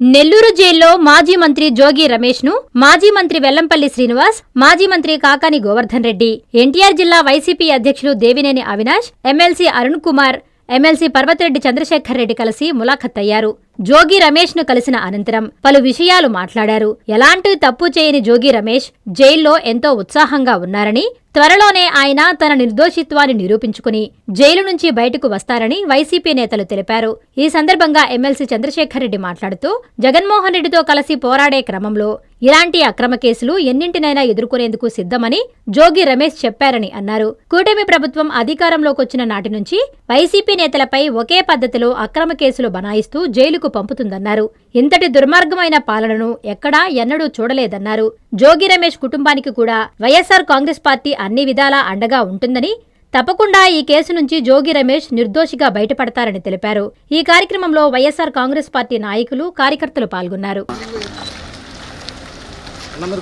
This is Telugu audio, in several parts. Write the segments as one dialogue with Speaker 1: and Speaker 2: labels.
Speaker 1: నెల్లూరు జైల్లో మాజీ మంత్రి జోగి రమేష్ను మాజీ మంత్రి వెల్లంపల్లి శ్రీనివాస్ మాజీ మంత్రి కాకాని గోవర్ధన్ రెడ్డి. ఎన్టీఆర్ జిల్లా వైసీపీ అధ్యక్షులు దేవినేని అవినాష్ ఎమ్మెల్సీ అరుణ్ కుమార్ ఎమ్మెల్సీ పర్వతిరెడ్డి చంద్రశేఖర్ రెడ్డి కలిసి ములాఖత్ అయ్యారు జోగి రమేష్ను కలిసిన అనంతరం పలు విషయాలు మాట్లాడారు. ఎలాంటి తప్పు చేయని జోగి రమేష్ జైల్లో ఎంతో ఉత్సాహంగా ఉన్నారని త్వరలోనే ఆయన తన నిర్దోషిత్వాన్ని నిరూపించుకుని జైలు నుంచి బయటకు వస్తారని వైసీపీ నేతలు తెలిపారు. ఈ సందర్భంగా ఎమ్మెల్సీ చంద్రశేఖర్ రెడ్డి మాట్లాడుతూ జగన్మోహన్ రెడ్డితో కలిసి పోరాడే క్రమంలో ఇలాంటి అక్రమ కేసులు ఎన్నింటినైనా ఎదుర్కొనేందుకు సిద్ధమని జోగి రమేష్ చెప్పారని అన్నారు. కూటమి ప్రభుత్వం అధికారంలోకొచ్చిన నాటి నుంచి వైసీపీ నేతలపై ఒకే పద్ధతిలో అక్రమ కేసులు బనాయిస్తూ జైలుకు పంపుతుందన్నారు. ఇంతటి దుర్మార్గమైన పాలనను ఎక్కడా ఎన్నడూ చూడలేదన్నారు. జోగి రమేష్ కుటుంబానికి కూడా వైఎస్సార్ కాంగ్రెస్ పార్టీ అన్ని విధాలా అండగా ఉంటుందని తప్పకుండా ఈ కేసు నుంచి జోగి రమేష్ నిర్దోషిగా బయటపడతారని తెలిపారు. ఈ కార్యక్రమంలో వైఎస్సార్ కాంగ్రెస్ పార్టీ నాయకులు కార్యకర్తలు పాల్గొన్నారు.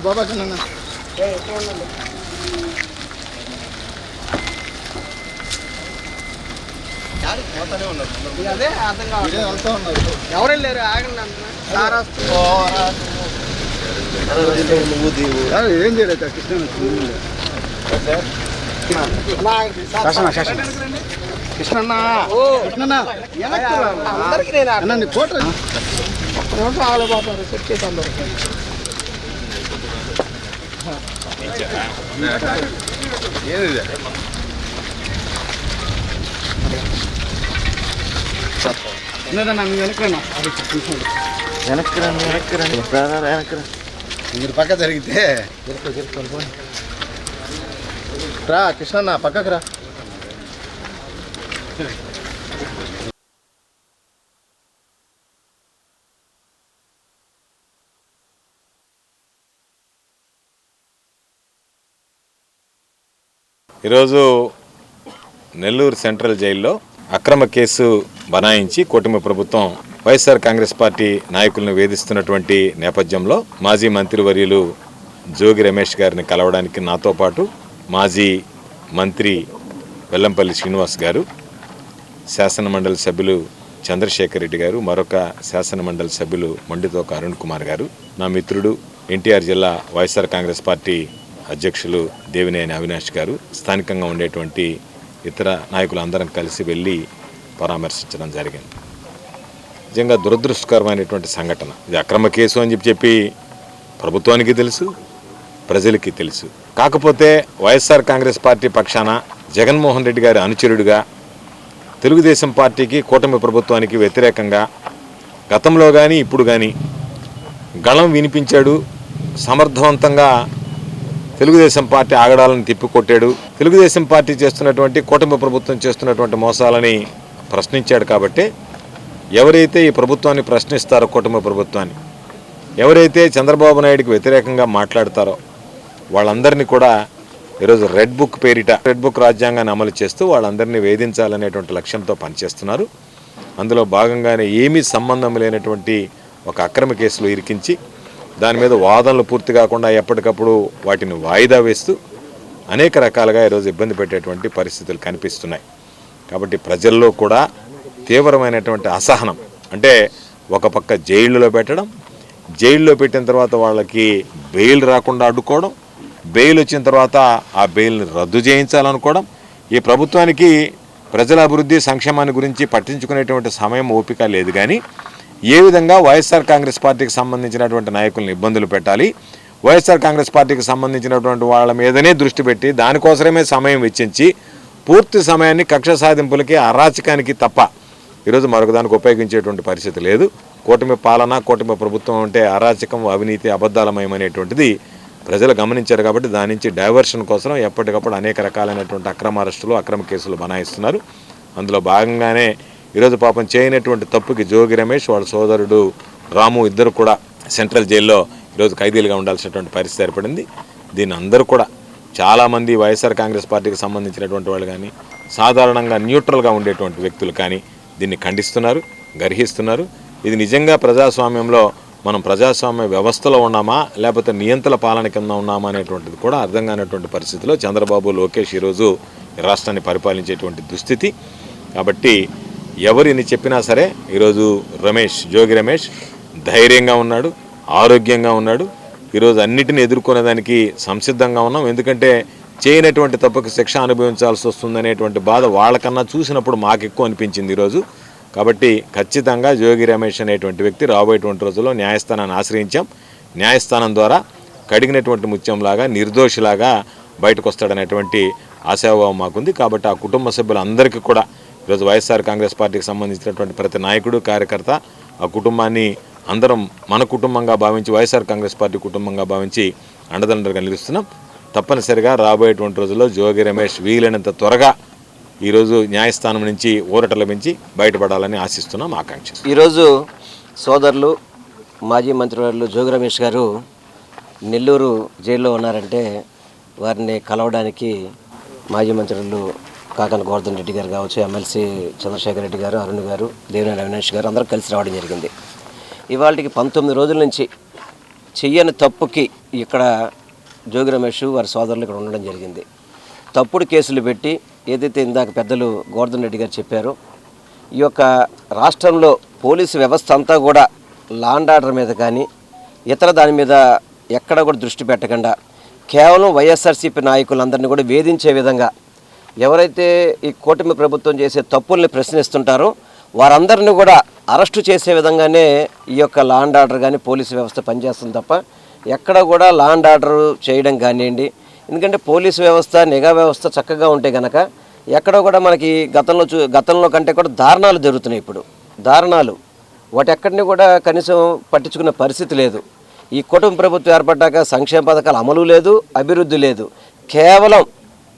Speaker 2: బాబా
Speaker 3: అదే అర్థం కావాలి ఎవరు వెళ్ళారు ఆగండి అంటున్నా. సార్ వస్తుంది
Speaker 2: యారు, ఏం చేయలేదు కృష్ణ కృష్ణన్న కృష్ణన్న
Speaker 3: అందరికి నేను?
Speaker 2: ఫోటో
Speaker 3: నిమిషం ఆగలేకపోతారు సెట్ చేసి అందరు
Speaker 2: ఏది
Speaker 4: వెనక్కి రండి వెనక్కి రండి బ్రదర్ వెనక్కి రండి
Speaker 2: మీరు పక్క జరిగితే రా కృష్ణన్న పక్కకు రా.
Speaker 5: ఈరోజు నెల్లూరు సెంట్రల్ జైల్లో అక్రమ కేసు బనాయించి కూటమి ప్రభుత్వం వైఎస్ఆర్ కాంగ్రెస్ పార్టీ నాయకులను వేధిస్తున్నటువంటి నేపథ్యంలో మాజీ మంత్రివర్యులు జోగి రమేష్ గారిని కలవడానికి నాతో పాటు మాజీ మంత్రి వెల్లంపల్లి శ్రీనివాస్ గారు శాసనమండలి సభ్యులు చంద్రశేఖర్ రెడ్డి గారు మరొక శాసనమండలి సభ్యులు మండితోక అరుణ్ కుమార్ గారు నా మిత్రుడు ఎన్టీఆర్ జిల్లా వైఎస్ఆర్ కాంగ్రెస్ పార్టీ అధ్యక్షులు దేవినేని అవినాష్ గారు స్థానికంగా ఉండేటువంటి ఇతర నాయకులందరం కలిసి వెళ్ళి పరామర్శించడం జరిగింది. నిజంగా దురదృష్టకరమైనటువంటి సంఘటన. ఇది అక్రమ కేసు అని చెప్పి చెప్పి ప్రభుత్వానికి తెలుసు ప్రజలకి తెలుసు. కాకపోతే వైఎస్ఆర్ కాంగ్రెస్ పార్టీ పక్షాన జగన్మోహన్ రెడ్డి గారి అనుచరుడిగా తెలుగుదేశం పార్టీకి కూటమి ప్రభుత్వానికి వ్యతిరేకంగా గతంలో కానీ ఇప్పుడు కానీ గళం వినిపించాడు సమర్థవంతంగా తెలుగుదేశం పార్టీ ఆగడాలను తిప్పికొట్టాడు. తెలుగుదేశం పార్టీ చేస్తున్నటువంటి కూటమి ప్రభుత్వం చేస్తున్నటువంటి మోసాలని ప్రశ్నించాడు కాబట్టి ఎవరైతే ఈ ప్రభుత్వాన్ని ప్రశ్నిస్తారో కూటమి ప్రభుత్వాన్ని ఎవరైతే చంద్రబాబు నాయుడికి వ్యతిరేకంగా మాట్లాడతారో వాళ్ళందరినీ కూడా ఈరోజు రెడ్ బుక్ పేరిట రెడ్ బుక్ రాజ్యాంగాన్ని అమలు చేస్తూ వాళ్ళందరినీ వేధించాలనేటువంటి లక్ష్యంతో పనిచేస్తున్నారు. అందులో భాగంగానే ఏమీ సంబంధం లేనటువంటి ఒక అక్రమ కేసులు ఇరికించి దాని మీద వాదనలు పూర్తి కాకుండా ఎప్పటికప్పుడు వాటిని వాయిదా వేస్తూ అనేక రకాలుగా ఈరోజు ఇబ్బంది పెట్టేటువంటి పరిస్థితులు కనిపిస్తున్నాయి. కాబట్టి ప్రజల్లో కూడా తీవ్రమైనటువంటి అసహనం. అంటే ఒక పక్క జైళ్ళలో పెట్టడం జైల్లో పెట్టిన తర్వాత వాళ్ళకి బెయిల్ రాకుండా అడ్డుకోవడం బెయిల్ వచ్చిన తర్వాత ఆ బెయిల్ని రద్దు చేయించాలనుకోవడం ఈ ప్రభుత్వానికి ప్రజల అభివృద్ధి సంక్షేమాన్ని గురించి పట్టించుకునేటువంటి సమయం ఓపిక లేదు. కానీ ఏ విధంగా వైఎస్ఆర్ కాంగ్రెస్ పార్టీకి సంబంధించినటువంటి నాయకులను ఇబ్బందులు పెట్టాలి? వైఎస్ఆర్ కాంగ్రెస్ పార్టీకి సంబంధించినటువంటి వాళ్ళ మీదనే దృష్టి పెట్టి దానికోసమే సమయం వెచ్చించి పూర్తి సమయాన్ని కక్ష సాధింపులకి అరాచకానికి తప్ప ఈరోజు మరొక దానికి ఉపయోగించేటువంటి పరిస్థితి లేదు. కూటమి పాలన కూటమి ప్రభుత్వం అంటే అరాచకం అవినీతి అబద్ధాలమయమనేటువంటిది ప్రజలు గమనించారు కాబట్టి దాని నుంచి డైవర్షన్ కోసం ఎప్పటికప్పుడు అనేక రకాలైనటువంటి అక్రమ అరెస్టులు అక్రమ కేసులు బనాయిస్తున్నారు. అందులో భాగంగానే ఈరోజు పాపం చేయనటువంటి తప్పుకి జోగి రమేష్ వాళ్ళ సోదరుడు రాము ఇద్దరు కూడా సెంట్రల్ జైల్లో ఈరోజు ఖైదీలుగా ఉండాల్సినటువంటి పరిస్థితి ఏర్పడింది. దీన్ని అందరూ కూడా చాలామంది వైఎస్ఆర్ కాంగ్రెస్ పార్టీకి సంబంధించినటువంటి వాళ్ళు కానీ సాధారణంగా న్యూట్రల్గా ఉండేటువంటి వ్యక్తులు కానీ దీన్ని ఖండిస్తున్నారు గర్హిస్తున్నారు. ఇది నిజంగా ప్రజాస్వామ్యంలో మనం ప్రజాస్వామ్య వ్యవస్థలో ఉన్నామా లేకపోతే నియంత్రణ పాలన కింద ఉన్నామా అనేటువంటిది కూడా అర్థం కానటువంటి పరిస్థితిలో చంద్రబాబు లోకేష్ ఈరోజు రాష్ట్రాన్ని పరిపాలించేటువంటి దుస్థితి. కాబట్టి ఎవరిని చెప్పినా సరే ఈరోజు రమేష్ జోగి రమేష్ ధైర్యంగా ఉన్నాడు ఆరోగ్యంగా ఉన్నాడు. ఈరోజు అన్నిటిని ఎదుర్కొనేదానికి సంసిద్ధంగా ఉన్నాం. ఎందుకంటే చేయనటువంటి తప్పుకు శిక్ష అనుభవించాల్సి వస్తుందనేటువంటి బాధ వాళ్ళకన్నా చూసినప్పుడు మాకు ఎక్కువ అనిపించింది ఈరోజు. కాబట్టి ఖచ్చితంగా జోగి రమేష్ అనేటువంటి వ్యక్తి రాబోయేటువంటి రోజుల్లో న్యాయస్థానాన్ని ఆశ్రయించాం. న్యాయస్థానం ద్వారా కడిగినటువంటి ముత్యంలాగా నిర్దోషిలాగా బయటకు వస్తాడనేటువంటి ఆశాభావం మాకుంది. కాబట్టి ఆ కుటుంబ సభ్యులందరికీ కూడా ఈరోజు వైఎస్ఆర్ కాంగ్రెస్ పార్టీకి సంబంధించినటువంటి ప్రతి నాయకుడు కార్యకర్త ఆ కుటుంబాన్ని అందరం మన కుటుంబంగా భావించి వైఎస్ఆర్ కాంగ్రెస్ పార్టీ కుటుంబంగా భావించి అండదండలుగా నిలుస్తున్నాం. తప్పనిసరిగా రాబోయేటువంటి రోజుల్లో జోగి రమేష్ వీలైనంత త్వరగా ఈరోజు న్యాయస్థానం నుంచి ఊరట లభించి బయటపడాలని ఆశిస్తున్నాం ఆకాంక్ష
Speaker 6: ఈరోజు సోదరులు మాజీ మంత్రివర్యులు జోగి రమేష్ గారు నెల్లూరు జైల్లో ఉన్నారంటే వారిని కలవడానికి మాజీ మంత్రులు కాకన గోవర్ధన్ రెడ్డి గారు కావచ్చు ఎమ్మెల్సీ చంద్రశేఖర్ రెడ్డి గారు అరుణ్ గారు దేవినేని అవినాష్ గారు అందరూ కలిసి రావడం జరిగింది. ఇవాళకి పంతొమ్మిది రోజుల నుంచి చెయ్యని తప్పుకి ఇక్కడ జోగి రమేష్ వారి సోదరులు ఇక్కడ ఉండడం జరిగింది. తప్పుడు కేసులు పెట్టి ఏదైతే ఇందాక పెద్దలు గోవర్ధన్ రెడ్డి గారు చెప్పారో ఈ యొక్క రాష్ట్రంలో పోలీసు వ్యవస్థ అంతా కూడా లాండ్ ఆర్డర్ మీద కానీ ఇతర దాని మీద ఎక్కడ కూడా దృష్టి పెట్టకుండా కేవలం వైఎస్ఆర్సీపీ నాయకులందరినీ కూడా వేధించే విధంగా ఎవరైతే ఈ కూటమి ప్రభుత్వం చేసే తప్పుల్ని ప్రశ్నిస్తుంటారో వారందరిని కూడా అరెస్టు చేసే విధంగానే ఈ యొక్క లాండ్ ఆర్డర్ కానీ పోలీసు వ్యవస్థ పనిచేస్తుంది తప్ప ఎక్కడ కూడా లాండ్ ఆర్డర్ చేయడం కానివ్వండి ఎందుకంటే పోలీసు వ్యవస్థ నిఘా వ్యవస్థ చక్కగా ఉంటే గనక ఎక్కడ కూడా మనకి గతంలో చూ గతంలో కంటే కూడా దారుణాలు జరుగుతున్నాయి ఇప్పుడు. దారుణాలు. వాటి ఎక్కడిని కూడా కనీసం పట్టించుకునే పరిస్థితి లేదు. ఈ కుటుంబ ప్రభుత్వం ఏర్పడ్డాక సంక్షేమ పథకాలు అమలు లేదు అభివృద్ధి లేదు. కేవలం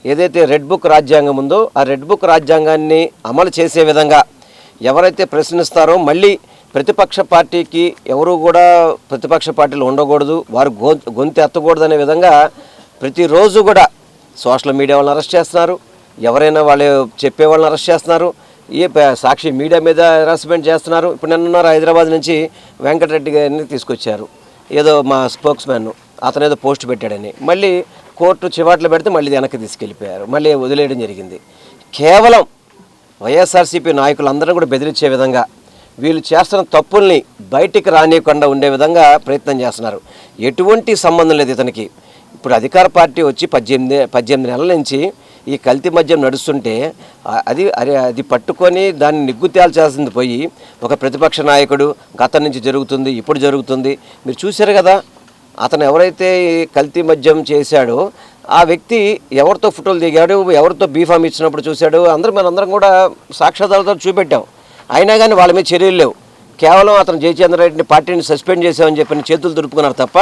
Speaker 6: ఏదైతే రెడ్ బుక్ రాజ్యాంగం ఉందో ఆ రెడ్ బుక్ రాజ్యాంగాన్ని అమలు చేసే విధంగా ఎవరైతే ప్రశ్నిస్తారో మళ్ళీ ప్రతిపక్ష పార్టీకి ఎవరు కూడా ప్రతిపక్ష పార్టీలు ఉండకూడదు వారు గొ గొంతు ఎత్తకూడదు అనే విధంగా ప్రతిరోజు కూడా సోషల్ మీడియా వాళ్ళని అరెస్ట్ చేస్తున్నారు ఎవరైనా వాళ్ళు చెప్పే వాళ్ళని అరెస్ట్ చేస్తున్నారు ఈ సాక్షి మీడియా మీద హెరాస్మెంట్ చేస్తున్నారు. ఇప్పుడు నిన్నున్నారు హైదరాబాద్ నుంచి వెంకటరెడ్డి గారిని తీసుకొచ్చారు. ఏదో మా స్పోక్స్ మ్యాన్ అతను ఏదో పోస్ట్ పెట్టాడని. మళ్ళీ కోర్టు చివాట్లు పెడితే మళ్ళీ వెనక్కి తీసుకెళ్ళిపోయారు. మళ్ళీ వదిలేయడం జరిగింది. కేవలం వైఎస్ఆర్సీపీ నాయకులందరూ కూడా బెదిరించే విధంగా వీళ్ళు చేస్తున్న తప్పుల్ని బయటికి రానియకుండా ఉండే విధంగా ప్రయత్నం చేస్తున్నారు. ఎటువంటి సంబంధం లేదు ఇతనికి. ఇప్పుడు అధికార పార్టీ వచ్చి పద్దెనిమిది పద్దెనిమిది నెలల నుంచి ఈ కల్తీ మద్యం నడుస్తుంటే అది అరే అది పట్టుకొని దాన్ని నిగ్గు తేల్చాల్సింది పోయి ఒక ప్రతిపక్ష నాయకుడు గతం నుంచి జరుగుతుంది ఇప్పుడు జరుగుతుంది. మీరు చూశారు కదా అతను ఎవరైతే కల్తీ మద్యం చేశాడో ఆ వ్యక్తి ఎవరితో ఫోటోలు దిగాడు ఎవరితో బీఫామ్ ఇచ్చినప్పుడు చూశాడు అందరం మనందరం కూడా సాక్ష్యాధారాలతో చూపెట్టాం. అయినా కానీ వాళ్ళ మీద చర్యలు లేవు. కేవలం అతను జయచంద్ర రెడ్డిని పార్టీని సస్పెండ్ చేసామని చెప్పిన చేతులు దులుపుకున్నారు తప్ప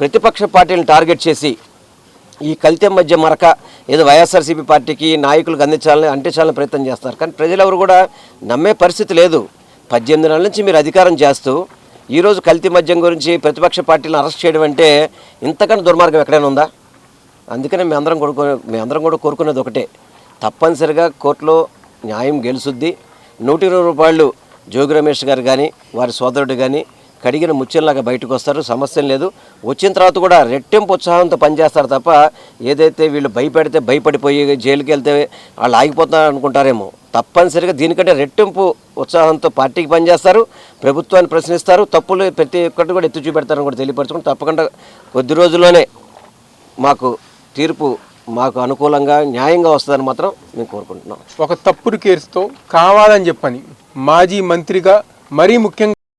Speaker 6: ప్రతిపక్ష పార్టీని టార్గెట్ చేసి ఈ కల్తీ మధ్య మరక ఏదో వైఎస్ఆర్సీపీ పార్టీకి నాయకులకు అందించాలని అంటించాలని ప్రయత్నం చేస్తున్నారు కానీ ప్రజలు ఎవరు కూడా నమ్మే పరిస్థితి లేదు. పద్దెనిమిది నెలల నుంచి మీరు అధికారం చేస్తూ ఈరోజు కల్తీ మద్యం గురించి ప్రతిపక్ష పార్టీలను అరెస్ట్ చేయడం అంటే ఇంతకన్నా దుర్మార్గం ఎక్కడైనా ఉందా? అందుకనే మీ అందరం కొడుకు మీ అందరం కూడా కోరుకునేది ఒకటే. తప్పనిసరిగా కోర్టులో న్యాయం గెలుసుద్ది. నూట ఇరవై రూపాయలు జోగి రమేష్ గారు కానీ వారి సోదరుడు కానీ కడిగిన ముత్యంలాగా బయటకు వస్తారు సమస్యలు లేదు. వచ్చిన తర్వాత కూడా రెట్టింపు ఉత్సాహంతో పనిచేస్తారు తప్ప ఏదైతే వీళ్ళు భయపెడితే భయపడిపోయి జైలుకి వెళ్తే వాళ్ళు ఆగిపోతారు అనుకుంటారేమో. తప్పనిసరిగా దీనికంటే రెట్టింపు ఉత్సాహంతో పార్టీకి పనిచేస్తారు. ప్రభుత్వాన్ని ప్రశ్నిస్తారు. తప్పులు ప్రతి ఒక్కటి కూడా ఎత్తి చూపెడతారని కూడా తెలియపరచుకుని తప్పకుండా కొద్ది రోజుల్లోనే మాకు తీర్పు మాకు అనుకూలంగా న్యాయంగా వస్తుందని మాత్రం మేము కోరుకుంటున్నాం.
Speaker 3: ఒక తప్పుడు కేసుతో కావాలని చెప్పని మాజీ మంత్రిగా మరీ ముఖ్యంగా